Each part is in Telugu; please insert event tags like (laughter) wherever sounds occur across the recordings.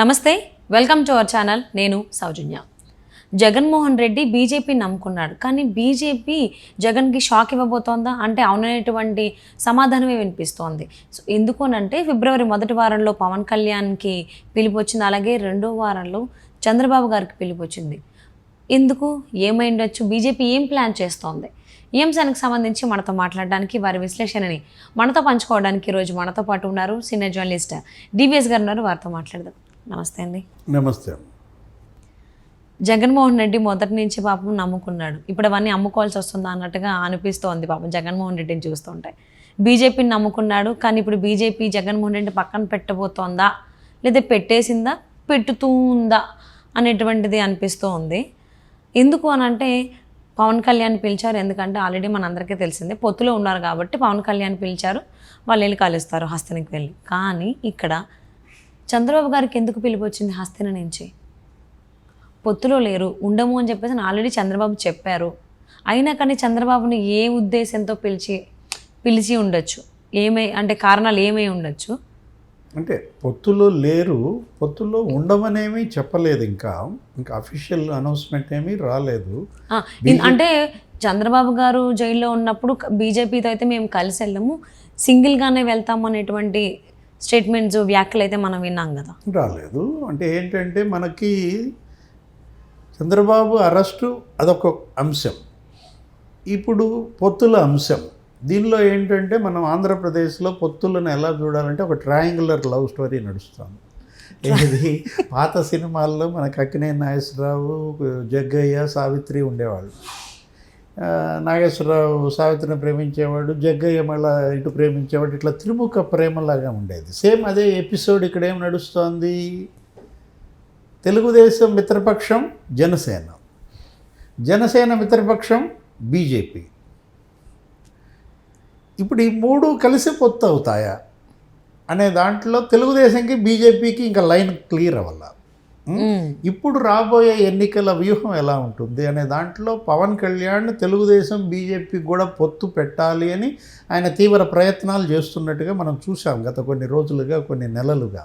నమస్తే వెల్కమ్ టు అవర్ ఛానల్. నేను సౌజన్య. జగన్మోహన్ రెడ్డి బీజేపీ నమ్ముకున్నాడు. కానీ బీజేపీ జగన్కి షాక్ ఇవ్వబోతోందా? అంటే అవుననేటువంటి సమాధానమే వినిపిస్తోంది. సో ఎందుకు అంటే ఫిబ్రవరి మొదటి వారంలో పవన్ కళ్యాణ్కి పిలుపు వచ్చింది అలాగే రెండో వారంలో చంద్రబాబు గారికి పిలుపు వచ్చింది ఎందుకు? ఏమై ఉండొచ్చు బీజేపీ ఏం ప్లాన్ చేస్తోంది? ఈ అంశానికి సంబంధించి మనతో మాట్లాడడానికి వారి విశ్లేషణని మనతో పంచుకోవడానికి ఈరోజు మనతో పాటు ఉన్నారు సీనియర్ జర్నలిస్ట్ డివిఎస్ గారు ఉన్నారు. వారితో మాట్లాడదాం. నమస్తే అండి. నమస్తే జగన్మోహన్ రెడ్డి మొదటి నుంచి పాపం నమ్ముకున్నాడు. ఇప్పుడు అవన్నీ అమ్ముకోవాల్సి వస్తుందా అన్నట్టుగా అనిపిస్తోంది పాపం జగన్మోహన్ రెడ్డిని చూస్తుంటే. బీజేపీని నమ్ముకున్నాడు కానీ ఇప్పుడు బీజేపీ జగన్మోహన్ రెడ్డి పక్కన పెట్టబోతోందా? లేదా పెట్టేసిందా? పెట్టుతూ ఉందా అనేటువంటిది అనిపిస్తూ ఉంది ఎందుకు అని అంటే పవన్ కళ్యాణ్ పిలిచారు. ఎందుకంటే ఆల్రెడీ మనందరికీ తెలిసిందే పొత్తులో ఉన్నారు కాబట్టి పవన్ కళ్యాణ్ పిలిచారు. వాళ్ళు వెళ్ళి కలుస్తారు హస్తినికి వెళ్ళి. కానీ ఇక్కడ చంద్రబాబు గారికి ఎందుకు పిలుపు వచ్చింది హస్తిన నుంచి? పొత్తులో లేరు ఉండము అని చెప్పేసి ఆల్రెడీ చంద్రబాబు చెప్పారు. అయినా కానీ చంద్రబాబుని ఏ ఉద్దేశంతో పిలిచి పిలిచి ఉండొచ్చు? ఏమై అంటే కారణాలు ఏమై ఉండొచ్చు? అంటే పొత్తులో లేరు పొత్తులో ఉండమనేమి చెప్పలేదు ఇంకా. ఇంకా అఫీషియల్ అనౌన్స్మెంట్ ఏమీ రాలేదు. అంటే చంద్రబాబు గారు జైల్లో ఉన్నప్పుడు బీజేపీతో అయితే మేము కలిసి వెళ్ళము. సింగిల్గానే వెళ్తాం అనేటువంటి స్టేట్మెంట్స్ వ్యాఖ్యలు అయితే మనం విన్నాం కదా. రాలేదు. అంటే ఏంటంటే మనకి చంద్రబాబు అరెస్టు అదొక అంశం. ఇప్పుడు పొత్తుల అంశం. దీనిలో ఏంటంటే మనం ఆంధ్రప్రదేశ్లో పొత్తులను ఎలా చూడాలంటే ఒక ట్రయాంగులర్ లవ్ స్టోరీ నడుస్తుంది. ఇది పాత సినిమాల్లో మనకు అక్కినే నాగేశ్వరరావు జగ్గయ్య సావిత్రి ఉండేవాళ్ళు. నాగేశ్వరరావు సావిత్రిని ప్రేమించేవాడు జగ్గయ్య మళ్ళా ఇటు ప్రేమించేవాడు ఇట్లా త్రిముఖ ప్రేమలాగా ఉండేది. సేమ్ అదే ఎపిసోడ్ ఇక్కడ ఏం నడుస్తోంది? తెలుగుదేశం మిత్రపక్షం జనసేన. జనసేన మిత్రపక్షం బీజేపీ. ఇప్పుడు ఈ మూడు కలిసి పొత్తు అవుతాయా అనే దాంట్లో తెలుగుదేశంకి బీజేపీకి ఇంకా లైన్ క్లియర్ అవ్వాలి? ఇప్పుడు రాబోయే ఎన్నికల వ్యూహం ఎలా ఉంటుంది అనే దాంట్లో పవన్ కళ్యాణ్ తెలుగుదేశం బీజేపీ కూడా పొత్తు పెట్టాలి అని ఆయన తీవ్ర ప్రయత్నాలు చేస్తున్నట్టుగా మనం చూసాం గత కొన్ని రోజులుగా కొన్ని నెలలుగా.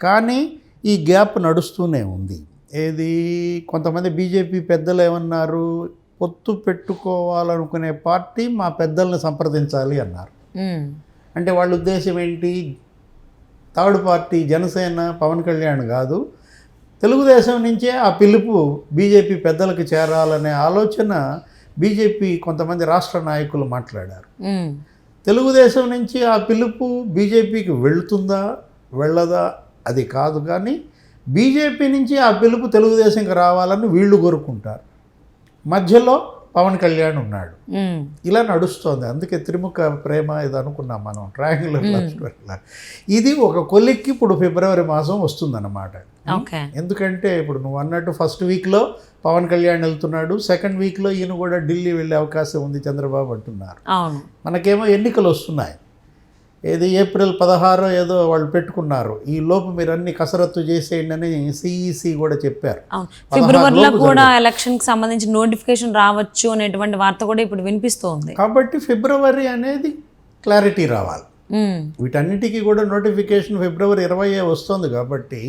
కానీ ఈ గ్యాప్ నడుస్తూనే ఉంది. ఏది? కొంతమంది బీజేపీ పెద్దలు ఏమన్నారు? పొత్తు పెట్టుకోవాలనుకునే పార్టీ మా పెద్దల్ని సంప్రదించాలి అన్నారు. అంటే వాళ్ళ ఉద్దేశం ఏంటి? థర్డ్ పార్టీ జనసేన పవన్ కళ్యాణ్ కాదు. తెలుగుదేశం నుంచే ఆ పిలుపు బీజేపీ పెద్దలకు చేరాలనే ఆలోచన బీజేపీ కొంతమంది రాష్ట్ర నాయకులు మాట్లాడారు. తెలుగుదేశం నుంచి ఆ పిలుపు బీజేపీకి వెళ్తుందా వెళ్ళదా అది కాదు కానీ బీజేపీ నుంచి ఆ పిలుపు తెలుగుదేశంకి రావాలని వీళ్ళు కోరుకుంటారు మధ్యలో పవన్ కళ్యాణ్ ఉన్నాడు. ఇలా నడుస్తోంది. అందుకే త్రిముఖ ప్రేమ ఇది అనుకున్నాం మనం. Triangular love. ఇది ఒక కొలిక్కి ఇప్పుడు ఫిబ్రవరి మాసం వస్తుందన్నమాట. ఎందుకంటే ఇప్పుడు నువ్వు అన్నట్టు ఫస్ట్ వీక్లో పవన్ కళ్యాణ్ వెళ్తున్నాడు. సెకండ్ వీక్లో ఈయన కూడా ఢిల్లీ వెళ్ళే అవకాశం ఉంది చంద్రబాబు అంటున్నారు. మనకేమో ఎన్నికలు వస్తున్నాయి. ఏది ఏప్రిల్ పదహారో ఏదో వాళ్ళు పెట్టుకున్నారు. ఈ లోపు మీరు అన్ని కసరత్తు చేసేయండి అని సిఈసి కూడా చెప్పారు. ఫిబ్రవరిలో కూడా ఎలక్షన్కి సంబంధించి నోటిఫికేషన్ రావచ్చు అనేటువంటి వార్త కూడా ఇప్పుడు వినిపిస్తోంది. కాబట్టి ఫిబ్రవరి అనేది క్లారిటీ రావాలి. వీటన్నిటికీ కూడా నోటిఫికేషన్ ఫిబ్రవరి ఇరవై వస్తుంది కాబట్టి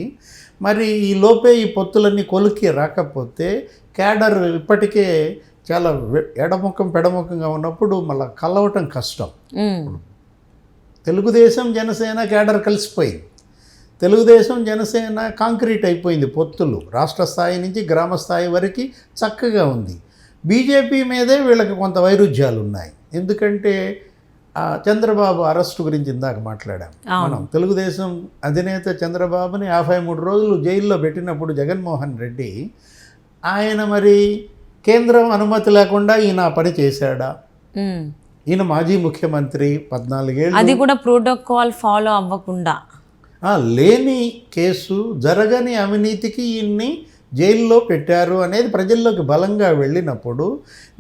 మరి ఈ లోపే ఈ పొత్తులన్నీ కొలికి రాకపోతే క్యాడర్ ఇప్పటికే చాలా ఎడముఖం పెడముఖంగా ఉన్నప్పుడు మళ్ళీ కలవటం కష్టం. తెలుగుదేశం జనసేన క్యాడర్ కలిసిపోయింది. తెలుగుదేశం జనసేన కాంక్రీట్ అయిపోయింది పొత్తులు. రాష్ట్ర స్థాయి నుంచి గ్రామ స్థాయి వరకు చక్కగా ఉంది. బీజేపీ మీదే వీళ్ళకి కొంత వైరుధ్యాలు ఉన్నాయి ఎందుకంటే చంద్రబాబు అరెస్టు గురించి ఇందాక మాట్లాడాం. మనం తెలుగుదేశం అధినేత చంద్రబాబుని యాభై మూడు రోజులు జైల్లో పెట్టినప్పుడు జగన్మోహన్ రెడ్డి ఆయన మరి కేంద్రం అనుమతి లేకుండా ఈయన పని చేశాడా. ఈయన మాజీ ముఖ్యమంత్రి పద్నాలుగేళ్ళు. అది కూడా ప్రోటోకాల్ ఫాలో అవ్వకుండా. లేని కేసు జరగని అవినీతికి ఈయన్ని జైల్లో పెట్టారు అనేది ప్రజల్లోకి బలంగా వెళ్ళినప్పుడు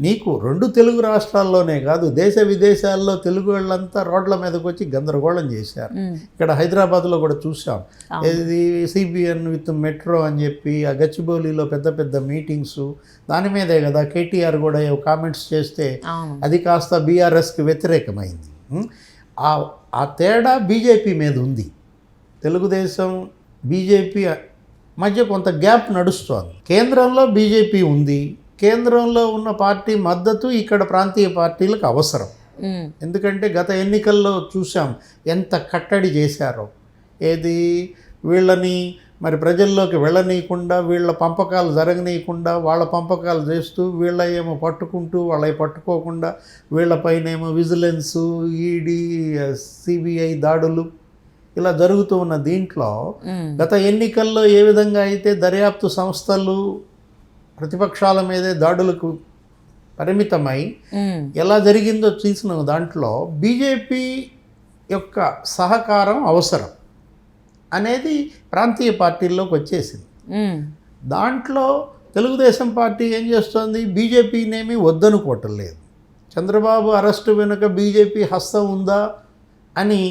నీకు రెండు తెలుగు రాష్ట్రాల్లోనే కాదు దేశ విదేశాల్లో తెలుగు వాళ్ళంతా రోడ్ల మీదకి వచ్చి గందరగోళం చేశారు. ఇక్కడ హైదరాబాద్లో కూడా చూసాం. ఇది సిబిఎన్ విత్ మెట్రో అని చెప్పి ఆ గచ్చిబౌలిలో పెద్ద పెద్ద మీటింగ్స్ దాని మీదే కదా కేటీఆర్ కూడా కామెంట్స్ చేస్తే అది కాస్త బీఆర్ఎస్కి వ్యతిరేకమైంది. ఆ తేడా బీజేపీ మీద ఉంది. తెలుగుదేశం బీజేపీ మధ్య కొంత గ్యాప్ నడుస్తోంది. కేంద్రంలో బీజేపీ ఉంది. కేంద్రంలో ఉన్న పార్టీ మద్దతు ఇక్కడ ప్రాంతీయ పార్టీలకు అవసరం. ఎందుకంటే గత ఎన్నికల్లో చూసాం ఎంత కట్టడి చేశారో. ఏది? వీళ్ళని మరి ప్రజల్లోకి వెళ్ళనీయకుండా వీళ్ళ పంపకాలు జరగనీయకుండా వాళ్ళ పంపకాలు చేస్తూ వీళ్ళ ఏమో పట్టుకుంటూ వాళ్ళవి పట్టుకోకుండా వీళ్ళపైనేమో విజిలెన్సు ఈడీ సిబిఐ దాడులు ఇలా జరుగుతూ ఉన్న దీంట్లో గత ఎన్నికల్లో ఏ విధంగా అయితే దర్యాప్తు సంస్థలు ప్రతిపక్షాల మీదే దాడులకు పరిమితమై ఎలా జరిగిందో చూసిన దాంట్లో బీజేపీ యొక్క సహకారం అవసరం అనేది ప్రాంతీయ పార్టీల్లోకి వచ్చేసింది. దాంట్లో తెలుగుదేశం పార్టీ ఏం చేస్తోంది? బీజేపీనేమి వద్దనుకోవటం లేదు. చంద్రబాబు అరెస్టు వెనుక బీజేపీ హస్తం ఉందా అని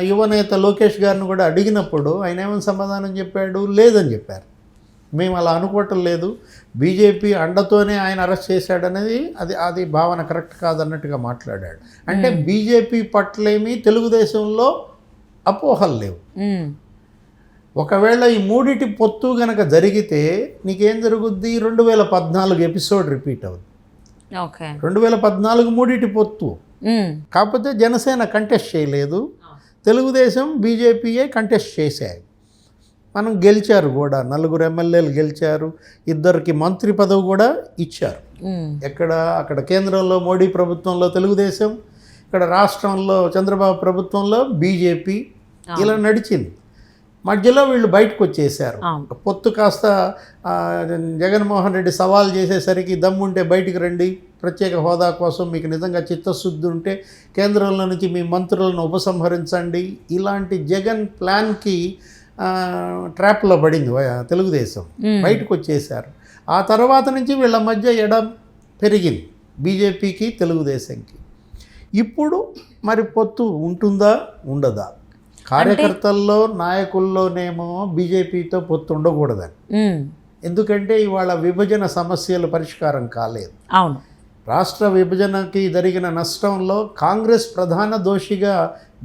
యువనేత లోకేష్ గారిని కూడా అడిగినప్పుడు ఆయన ఏమని సమాధానం చెప్పాడు? లేదని చెప్పారు. మేము అలా అనుకోవటం లేదు. బీజేపీ అండతోనే ఆయన అరెస్ట్ చేశాడనేది అది అది భావన కరెక్ట్ కాదన్నట్టుగా మాట్లాడాడు. అంటే బీజేపీ పట్లేమి తెలుగుదేశంలో అపోహలు లేవు. ఒకవేళ ఈ మూడిటి పొత్తు గనక జరిగితే నీకేం జరుగుద్ది? రెండు వేల పద్నాలుగు ఎపిసోడ్ రిపీట్ అవుద్ది. ఓకే. రెండు వేల పద్నాలుగు మూడిటి పొత్తు. కాకపోతే జనసేన కంటెస్ట్ చేయలేదు. తెలుగుదేశం బీజేపీయే కంటెస్ట్ చేశాయి. మనం గెలిచారు కూడా నలుగురు ఎమ్మెల్యేలు గెలిచారు ఇద్దరికి మంత్రి పదవి కూడా ఇచ్చారు. ఎక్కడ? అక్కడ కేంద్రంలో మోడీ ప్రభుత్వంలో తెలుగుదేశం ఇక్కడ రాష్ట్రంలో చంద్రబాబు ప్రభుత్వంలో బీజేపీ ఇలా నడిచింది. మధ్యలో వీళ్ళు బయటకు వచ్చేసారు. పొత్తు కాస్త జగన్మోహన్ రెడ్డి సవాల్ చేసేసరికి దమ్ముంటే బయటికి రండి ప్రత్యేక హోదా కోసం మీకు నిజంగా చిత్తశుద్ధి ఉంటే కేంద్రంలో నుంచి మీ మంత్రులను ఉపసంహరించండి. ఇలాంటి జగన్ ప్లాన్కి ట్రాప్లో పడింది తెలుగుదేశం. బయటకు వచ్చేసారు ఆ తర్వాత నుంచి వీళ్ళ మధ్య ఎడ పెరిగింది బీజేపీకి తెలుగుదేశంకి. ఇప్పుడు మరి పొత్తు ఉంటుందా? ఉండదా? కార్యకర్తల్లో నాయకుల్లోనేమో బీజేపీతో పొత్తు ఉండకూడదని. ఎందుకంటే ఇవాళ విభజన సమస్యలు పరిష్కారం కాలేదు. అవును. రాష్ట్ర విభజనకి జరిగిన నష్టంలో కాంగ్రెస్ ప్రధాన దోషిగా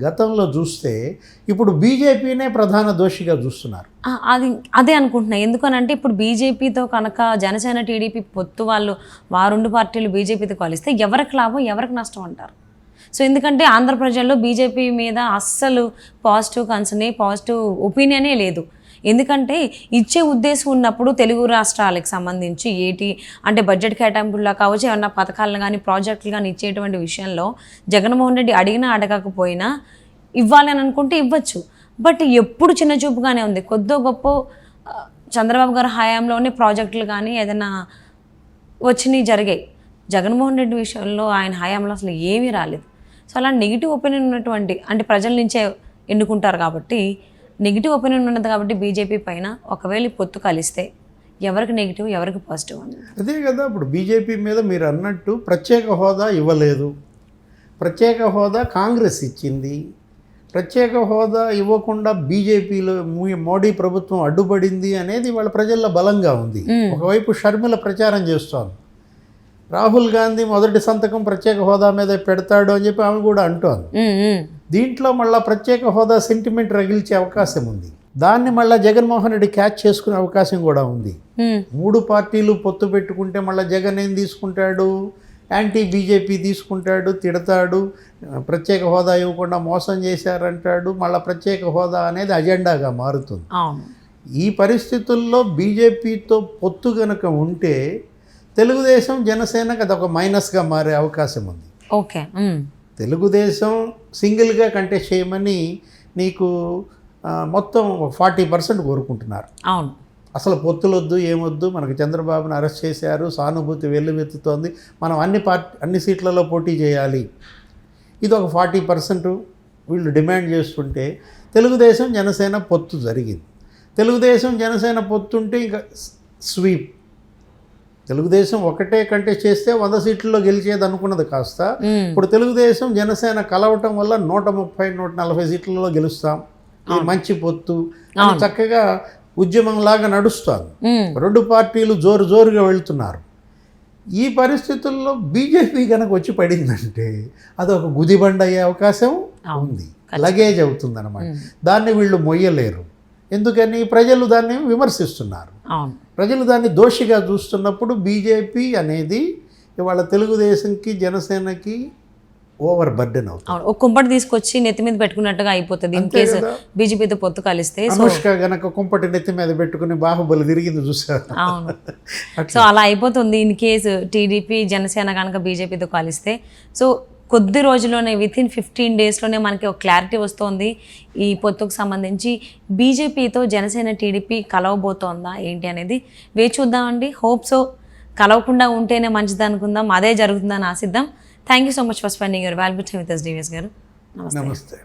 గతంలో చూస్తే ఇప్పుడు బీజేపీనే ప్రధాన దోషిగా చూస్తున్నారు. అది అదే అనుకుంటున్నా. ఎందుకనంటే ఇప్పుడు బీజేపీతో కనుక జనసేన టీడీపీ పొత్తు వాళ్ళు వారు రెండు పార్టీలు బీజేపీతో కలిస్తే ఎవరికి లాభం ఎవరికి నష్టం అంటారు? సో ఎందుకంటే ఆంధ్ర ప్రజల్లో బీజేపీ మీద అస్సలు పాజిటివ్ కన్సర్నే పాజిటివ్ ఒపీనియనే లేదు. ఎందుకంటే ఇచ్చే ఉద్దేశం ఉన్నప్పుడు తెలుగు రాష్ట్రాలకు సంబంధించి ఏటి అంటే బడ్జెట్ కేటాయింపుల్లో కావచ్చు ఏమన్నా పథకాలను కానీ ప్రాజెక్టులు కానీ ఇచ్చేటువంటి విషయంలో జగన్మోహన్ రెడ్డి అడిగినా అడగకపోయినా ఇవ్వాలి అని అనుకుంటే ఇవ్వచ్చు. బట్ ఎప్పుడు చిన్న చూపుగానే ఉంది. కొద్దో గొప్ప చంద్రబాబు గారి హయాంలోనే ప్రాజెక్టులు కానీ ఏదైనా వచ్చినాయి జరిగాయి. జగన్మోహన్ రెడ్డి విషయంలో ఆయన హయాంలో అసలు ఏమీ రాలేదు. సో అలా నెగిటివ్ ఒపీనియన్ ఉన్నటువంటి అంటే ప్రజల నుంచే ఎన్నుకుంటారు కాబట్టి నెగిటివ్ ఒపీనియన్ ఉన్నది కాబట్టి బీజేపీ పైన ఒకవేళ పొత్తు కలిస్తే ఎవరికి నెగిటివ్ ఎవరికి పాజిటివ్ అని అదే కదా ఇప్పుడు బీజేపీ మీద మీరు అన్నట్టు ప్రత్యేక హోదా ఇవ్వలేదు. ప్రత్యేక హోదా కాంగ్రెస్ ఇచ్చింది. ప్రత్యేక హోదా ఇవ్వకుండా బీజేపీలో మోడీ ప్రభుత్వం అడ్డుపడింది అనేది వాళ్ళ ప్రజల్లో బలంగా ఉంది. ఒకవైపు షర్మిల ప్రచారం చేస్తోంది. రాహుల్ గాంధీ మొదటి సంతకం ప్రత్యేక హోదా మీద పెడతాడు అని చెప్పి ఆమె కూడా అంటోంది. దీంట్లో మళ్ళీ ప్రత్యేక హోదా సెంటిమెంట్ రగిల్చే అవకాశం ఉంది. దాన్ని మళ్ళీ జగన్మోహన్ రెడ్డి క్యాచ్ చేసుకునే అవకాశం కూడా ఉంది. మూడు పార్టీలు పొత్తు పెట్టుకుంటే మళ్ళీ జగన్ ఏం తీసుకుంటాడు? యాంటీ బీజేపీ తీసుకుంటాడు తిడతాడు ప్రత్యేక హోదా ఇవ్వకుండా మోసం చేశారంటాడు మళ్ళీ ప్రత్యేక హోదా అనేది అజెండాగా మారుతుంది. ఈ పరిస్థితుల్లో బీజేపీతో పొత్తు గనక ఉంటే తెలుగుదేశం జనసేనకు అదొక మైనస్గా మారే అవకాశం ఉంది. ఓకే. తెలుగుదేశం సింగిల్గా కంటెస్ట్ చేయమని నీకు మొత్తం ఫార్టీ పర్సెంట్ కోరుకుంటున్నారు. అవును. అసలు పొత్తులొద్దు ఏమొద్దు మనకు చంద్రబాబును అరెస్ట్ చేశారు సానుభూతి వెల్లువెత్తుతోంది మనం అన్ని పార్టీ అన్ని సీట్లలో పోటీ చేయాలి. ఇది ఒక ఫార్టీ పర్సెంట్ వీళ్ళు డిమాండ్ చేస్తుంటే తెలుగుదేశం జనసేన పొత్తు జరిగింది. తెలుగుదేశం జనసేన పొత్తుంటే ఇంకా స్వీప్. తెలుగుదేశం ఒకటే కంటెస్ట్ చేస్తే వంద సీట్లలో గెలిచేది అనుకున్నది కాస్త. ఇప్పుడు తెలుగుదేశం జనసేన కలవటం వల్ల నూట ముప్పై నూట నలభై సీట్లలో గెలుస్తాం. ఇది మంచి పొత్తు చక్కగా ఉద్యమంలాగా నడుస్తోంది. రెండు పార్టీలు జోరు జోరుగా వెళ్తున్నారు. ఈ పరిస్థితుల్లో బీజేపీ కనుక వచ్చి పడిందంటే అదొక గుదిబండ అయ్యే అవకాశం ఉంది. లగేజ్ అవుతుంది అనమాట దాన్ని వీళ్ళు మొయ్యలేరు. ఎందుకని? ప్రజలు దాన్ని విమర్శిస్తున్నారు. ప్రజలు దాన్ని దోషిగా చూస్తున్నప్పుడు బీజేపీ అనేది ఇవాళ తెలుగుదేశంకి జనసేనకి ఓవర్ బర్డెన్ అవుతుంది. ఒక కుంపటి తీసుకొచ్చి నెత్తి మీద పెట్టుకున్నట్టుగా అయిపోతుంది ఇన్ కేసు. బీజేపీతో పొత్తు కలిస్తే. అనుష్క గనక కుంపటి నెత్తి మీద పెట్టుకుని బాహుబలి తిరిగింది చూసారు (laughs) సో అలా అయిపోతుంది. ఇన్ కేసు టీడీపీ జనసేన కనుక బీజేపీతో కలిస్తే. సో కొద్ది రోజుల్లోనే విత్ ఇన్ ఫిఫ్టీన్ డేస్లోనే మనకి ఒక క్లారిటీ వస్తుంది. ఈ పొత్తుకు సంబంధించి బీజేపీతో జనసేన టీడీపీ కలవబోతోందా ఏంటి అనేది వేచి చూద్దామండి. హోప్ సో కలవకుండా ఉంటేనే మంచిది అనుకుందాం. అదే జరుగుతుందని ఆశిద్దాం. Thank you so much for spending your valuable with S DVS garu. నమస్తే.